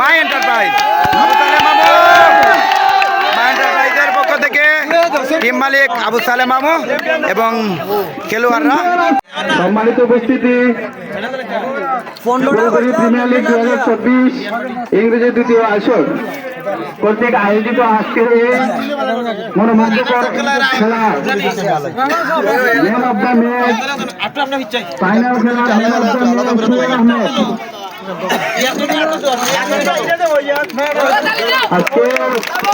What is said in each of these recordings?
মা এন্টারপ্রাইজ আবু সালেম মামু। মা এন্টারপ্রাইজের পক্ষ থেকে টিম মালিক আবু সালেম মামু এবং খেলোয়াড়রা। সম্মানিত উপস্থিতি। প্রিমিয়ার লিগ দু হাজার চব্বিশ ইংরেজি দ্বিতীয় আসর। কর্তৃক আয়োজিত আজকের এই মনোমুগ্ধকর খেলা। Man of the match final খেলা man of the match Ahmed. আজকে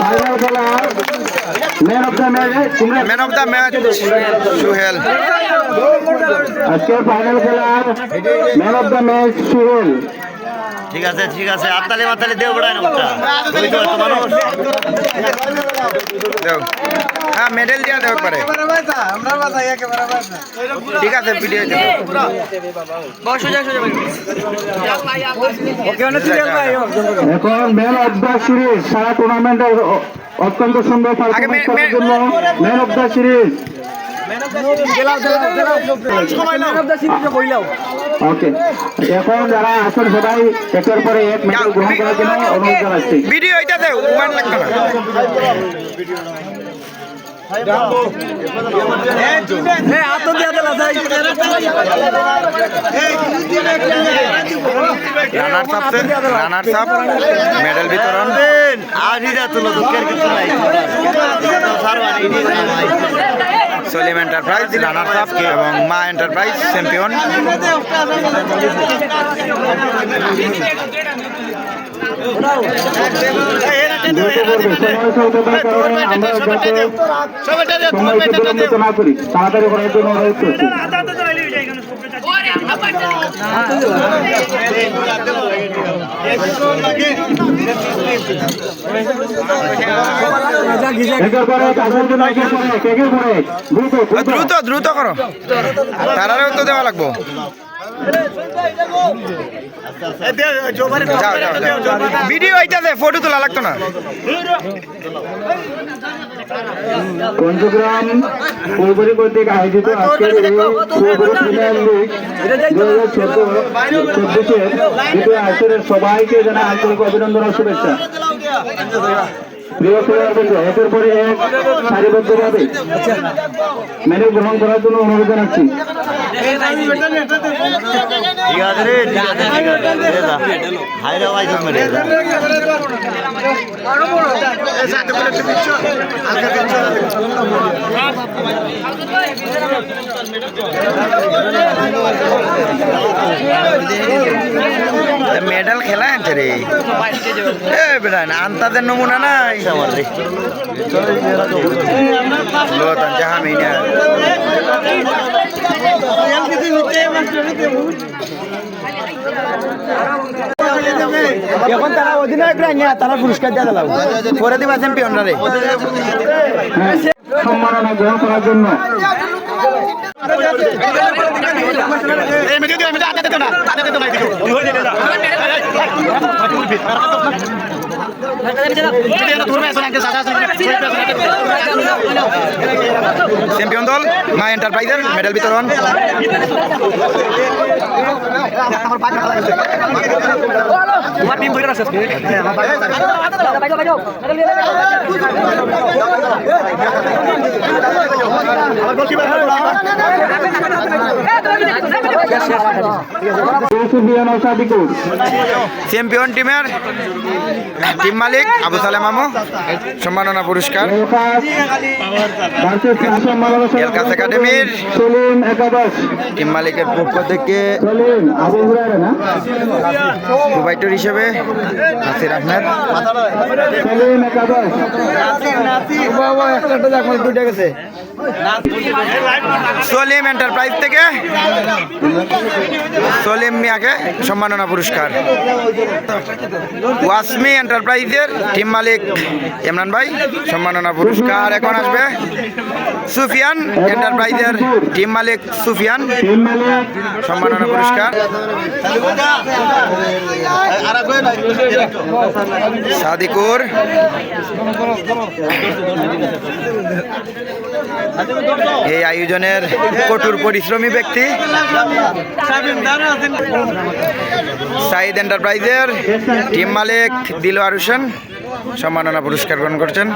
ফাইনাল খেলা man of the match man of the match Suhel আজকে ফাইনাল খেলার man of the match Suhel ঠিক আছে ঠিক আছে। আত্মালি মাতালি দেও বড়াই না ওটা ওই তো মানুষ? দেও। হ্যাঁ মেডেল দিয়া দেও পারে ঠিক আছে ভিডিও দেব এখন ম্যান অফ দ্য সিরিজ সারা টুর্নামেন্টের অত্যন্ত সুন্দর আগে মে- পারফরমেন্স করার মে- জন্য man of the series okay এখন যারা আছেন সবাই একের পরে এক মেডেল গ্রহণ করার জন্য অনুরোধ জানাচ্ছি। ভিডিও ওমান লাগতো না। রানার সাপ রানার সাপ মেডেল বিতরণ। আর তুলো দুঃখের কিছু নাই সলিম এন্টারপ্রাইজ রানার সাপ এবং মা এন্টারপ্রাইজ চ্যাম্পিয়ন তাড়াতাড়ি করার জন্য দ্রুত দ্রুত করো। তারারেও তো দেওয়া লাগবো। ভিডিও এইটাতে ফটো তোলা লাগতো না। পঞ্চগ্রাম পূর্বরী কর্তৃক আয়োজিত আজকের এই প্রিমিয়ার লিগ দু হাজার চোদ্দ চব্বিশের দ্বিতীয় আসরের সবাইকে জানা আন্তরিক অভিনন্দন ও শুভেচ্ছা। একের পরে এক সারিবদ্ধভাবে মেডেল গ্রহণ করার জন্য অনুরোধ জানাচ্ছি। ঠিক আছে। মেডেল খেলা আনছে রে। বেটা আন্তাদের নমুনা নাই। আমার রে যাহা মিনা এখন তারা অধিনায়করা নিয়ে তারা পুরস্কার দিয়ে দিলাম। পরে দিবা চ্যাম্পিয়নরা রে সম্মাননা গ্রহণ করার জন্য। না চ্যাম্পিয়ন দল মা এন্টারপ্রাইজের মেডেল বিতরণ। চ্যাম্পিয়ন টিমের টিম মালিক, আবু সালেম আমু সম্মাননা পুরস্কার। একাডেমির টিম মালিকের পক্ষ থেকে প্রোভাইডর হিসেবে নাসির আহমেদ। সলিম এন্টারপ্রাইজ থেকে সলিম মিয়াকে সম্মাননা পুরস্কার। ওয়াসমি এন্টারপ্রাইজের টিম মালিক ইমরান ভাই, সম্মাননা পুরস্কার এখন আসবে। সুফিয়ান এন্টারপ্রাইজের টিম মালিক সুফিয়ান, সম্মাননা পুরস্কার। সাদিকুর। এই আয়োজনের কঠোর পরিশ্রমী ব্যক্তি। সাইদ এন্টারপ্রাইজের টিম মালিক দিলওয়ার হোসেন সম্মাননা পুরস্কার গ্রহণ করছেন।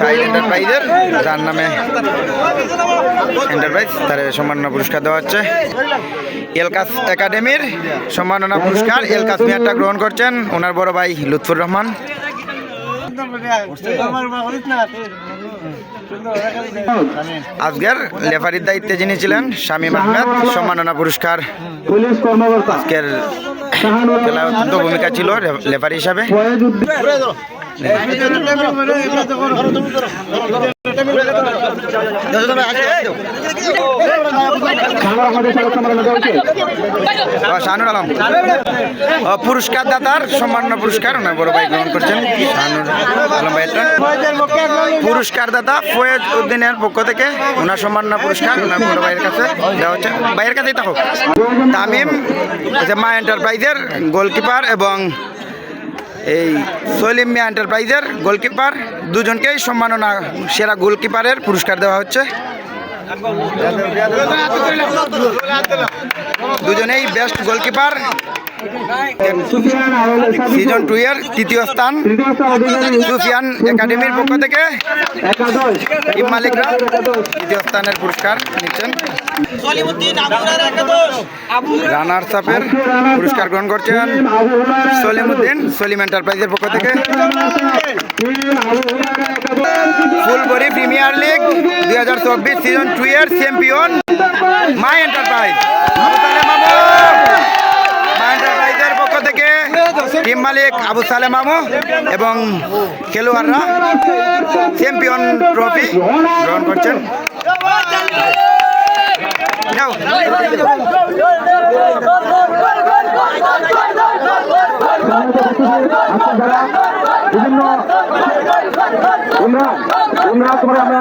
সাইড এন্টারপ্রাইজের যার নামে এন্টারপ্রাইজ, তার সম্মাননা পুরস্কার দেওয়া হচ্ছে। এলকাস একাডেমির সম্মাননা পুরস্কার এলকাস মেয়ারটা গ্রহণ করছেন ওনার বড় ভাই লুৎফুর রহমান। আজকের লেফারির দায়িত্বে যিনি ছিলেন শামীম আহমেদ, সম্মাননা পুরস্কার। আজকের অত্যন্ত ভূমিকা ছিল লেফারি হিসাবে। শাহানুর আলম পুরস্কার দাতার সম্মাননা পুরস্কার ওনার বড় ভাই গ্রহণ করছেন। পুরস্কার দাতা ফয়েজ উদ্দিনের পক্ষ থেকে ওনার সম্মাননা পুরস্কার ওনার বড় ভাইয়ের কাছে দেওয়া হচ্ছে। ভাইয়ের কাছেই তামিম মা এন্টারপ্রাইজের গোলকিপার এবং এই সলিম মিয়া এন্টারপ্রাইজের গোলকিপার দুজনকেই সম্মাননা সেরা গোলকিপারের পুরস্কার দেওয়া হচ্ছে। দুজনেই বেস্ট গোলকিপার সিজন টু এর তৃতীয় স্থান সুফিয়ান একাডেমির পক্ষ থেকে টিম মালিকরা তৃতীয় স্থানের পুরস্কার নিচ্ছেন। রানার সাপের পুরস্কার গ্রহণ করছেন সলিমউদ্দিন সলিম এন্টারপ্রাইজের পক্ষ থেকে। ফুলবরি প্রিমিয়ার লিগ দুই হাজার চব্বিশ সিজন টু এর চ্যাম্পিয়ন মাই এন্টারপ্রাইজ। মামু মাই এন্টারপ্রাইজের পক্ষ থেকে টিম মালিক আবু সালেম মামু এবং খেলোয়াড়রা চ্যাম্পিয়ন ট্রফি গ্রহণ করছেন। বিভিন্ন তোমরা আমরা